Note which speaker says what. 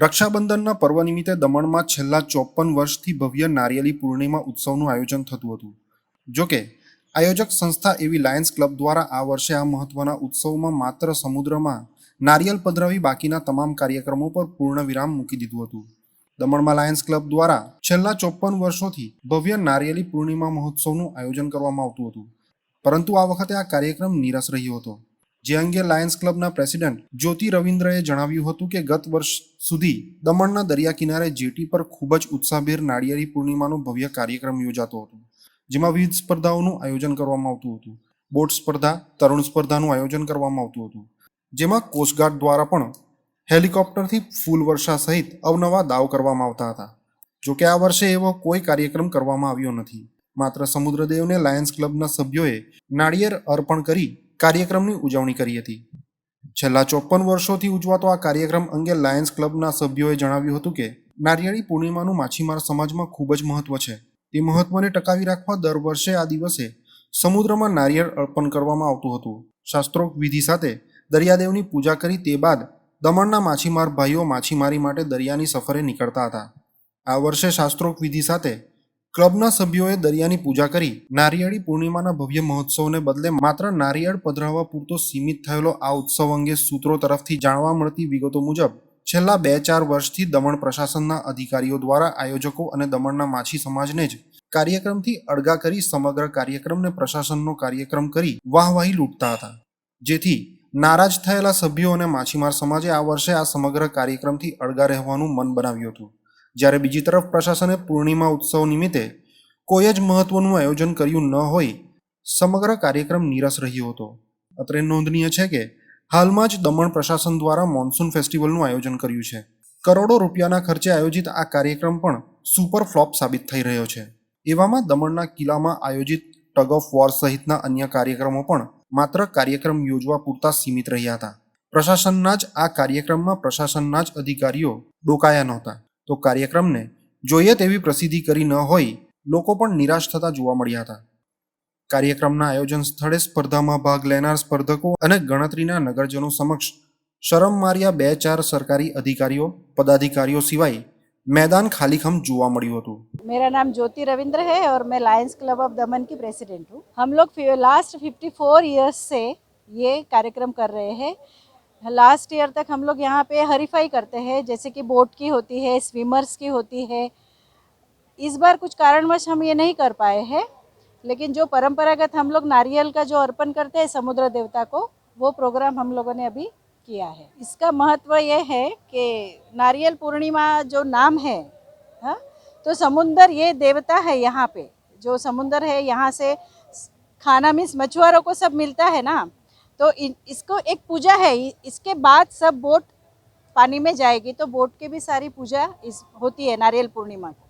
Speaker 1: રક્ષાબંધનના પર્વ નિમિત્તે દમણમાં છેલ્લા ચોપન વર્ષથી ભવ્ય નારિયેળી પૂર્ણિમા ઉત્સવનું આયોજન થતું હતું. જોકે, આયોજક સંસ્થા એવી લાયન્સ ક્લબ દ્વારા આ વર્ષે આ મહત્વના ઉત્સવમાં માત્ર સમુદ્રમાં નારિયેલ પધરાવી બાકીના તમામ કાર્યક્રમો પર પૂર્ણ વિરામ મૂકી દીધું હતું. દમણમાં લાયન્સ ક્લબ દ્વારા છેલ્લા ચોપન વર્ષોથી ભવ્ય નારિયેળી પૂર્ણિમા મહોત્સવનું આયોજન કરવામાં આવતું હતું. પરંતુ આ વખતે આ કાર્યક્રમ નીરસ રહ્યો હતો. જે અંગે લાયન્સ ક્લબના પ્રેસિડેન્ટ જ્યોતિ રવિન્દ્રએ જણાવ્યું હતું કે ગત વર્ષ સુધી દમણના દરિયા કિનારે જેટી પર ખૂબ જ ઉત્સાહભેર નાળિયેરી પૂર્ણિમાનો ભવ્ય કાર્યક્રમ યોજાતો હતો, જેમાં વિવિધ સ્પર્ધાઓનું આયોજન કરવામાં આવતું હતું. બોટ સ્પર્ધા, તરુણ સ્પર્ધાનું આયોજન કરવામાં આવતું હતું, જેમાં કોસ્ટગાર્ડ દ્વારા પણ હેલિકોપ્ટરથી ફૂલ વર્ષા સહિત અવનવા દાવ કરવામાં આવતા હતા. જોકે આ વર્ષે એવો કોઈ કાર્યક્રમ કરવામાં આવ્યો નથી. માત્ર સમુદ્રદેવને લાયન્સ ક્લબના સભ્યોએ નાળિયેર અર્પણ કરી કાર્યક્રમની ઉજવણી કરી હતી. છેલ્લા ચોપન વર્ષોથી ઉજવાતો આ કાર્યક્રમ અંગે લાયન્સ ક્લબના સભ્યોએ જણાવ્યું હતું કે, નારિયેળી પૂર્ણિમાનું માછીમાર સમાજમાં ખૂબ જ મહત્વ છે. તે મહત્વને ટકાવી રાખવા દર વર્ષે આ દિવસે સમુદ્રમાં નારિયેળ અર્પણ કરવામાં આવતું હતું. શાસ્ત્રોક્ત વિધિ સાથે દરિયાદેવની પૂજા કરી તે બાદ દમણના માછીમાર ભાઈઓ માછીમારી માટે દરિયાની સફરે નીકળતા હતા. આ વર્ષે શાસ્ત્રોક્ત વિધિ સાથે ક્લબના સભ્યોએ દરિયાની પૂજા કરી. નારિયેળી પૂર્ણિમાના ભવ્ય મહોત્સવને બદલે માત્ર નારિયેળ પધરાવવા પૂરતો સીમિત થયેલો આ ઉત્સવ અંગે સૂત્રો તરફથી જાણવા મળતી વિગતો મુજબ, છેલ્લા બે ચાર વર્ષથી દમણ પ્રશાસનના અધિકારીઓ દ્વારા આયોજકો અને દમણના માછી સમાજને જ કાર્યક્રમથી અળગા કરી સમગ્ર કાર્યક્રમને પ્રશાસનનો કાર્યક્રમ કરી વાહવાહી લૂંટતા હતા. જેથી નારાજ થયેલા સભ્યો અને માછીમાર સમાજે આ વર્ષે આ સમગ્ર કાર્યક્રમથી અળગા રહેવાનું મન બનાવ્યું હતું. જ્યારે બીજી તરફ પ્રશાસને પૂર્ણિમા ઉત્સવ નિમિત્તે કોઈ જ મહત્વનું આયોજન કર્યું ન હોય, સમગ્ર કાર્યક્રમ નીરસ રહ્યો હતો. અત્રે નોંધનીય છે કે હાલમાં જ દમણ પ્રશાસન દ્વારા મોન્સૂન ફેસ્ટિવલનું આયોજન કર્યું છે. કરોડો રૂપિયાના ખર્ચે આયોજિત આ કાર્યક્રમ પણ સુપર ફ્લોપ સાબિત થઈ રહ્યો છે. એવામાં દમણના કિલ્લામાં આયોજિત ટગ ઓફ વોર સહિતના અન્ય કાર્યક્રમો પણ માત્ર કાર્યક્રમ યોજવા પૂરતા સીમિત રહ્યા હતા. પ્રશાસનના જ આ કાર્યક્રમમાં પ્રશાસનના જ અધિકારીઓ ડોકાયા નહોતા. તો કાર્યક્રમને જોઈએ તેવી પ્રસિદ્ધિ કરી ન હોય લોકો પણ નિરાશ થતા જોવા મળ્યા હતા કાર્યક્રમના આયોજન સ્થળે સ્પર્ધામાં ભાગ લેનાર સ્પર્ધકો અને ગણતરીના નગરજનો સમક્ષ શરમ માર્યા બે ચાર સરકારી અધિકારીઓ પદાધિકારીઓ સિવાય मैदान खालीखम જોવા મળ્યું હતું
Speaker 2: मेरा नाम ज्योति रविंद्र है और मैं लायंस क्लब ऑफ दमन की प्रेसिडेंट हूँ हम लोग लास्ट 54 इयर्स से ये कार्यक्रम कर रहे हैं लास्ट ईयर तक हम लोग यहाँ पे हरीफाई करते हैं, जैसे कि बोट की होती है स्विमर्स की होती है। इस बार कुछ कारणवश हम ये नहीं कर पाए हैं, लेकिन जो परंपरागत हम लोग नारियल का जो अर्पण करते हैं समुद्र देवता को, वो प्रोग्राम हम लोगों ने अभी किया है। इसका महत्व ये है कि नारियल पूर्णिमा जो नाम है हाँ तो समुंदर ये देवता है यहाँ पे। जो समुंदर है, यहाँ से खाना मीन्स मछुआरों को सब मिलता है ना। तो इन, इसको एक पूजा है इ- इसके बाद सब बोट पानी में जाएगी तो बोट की भी सारी पूजा इस होती है नारियल पूर्णिमा को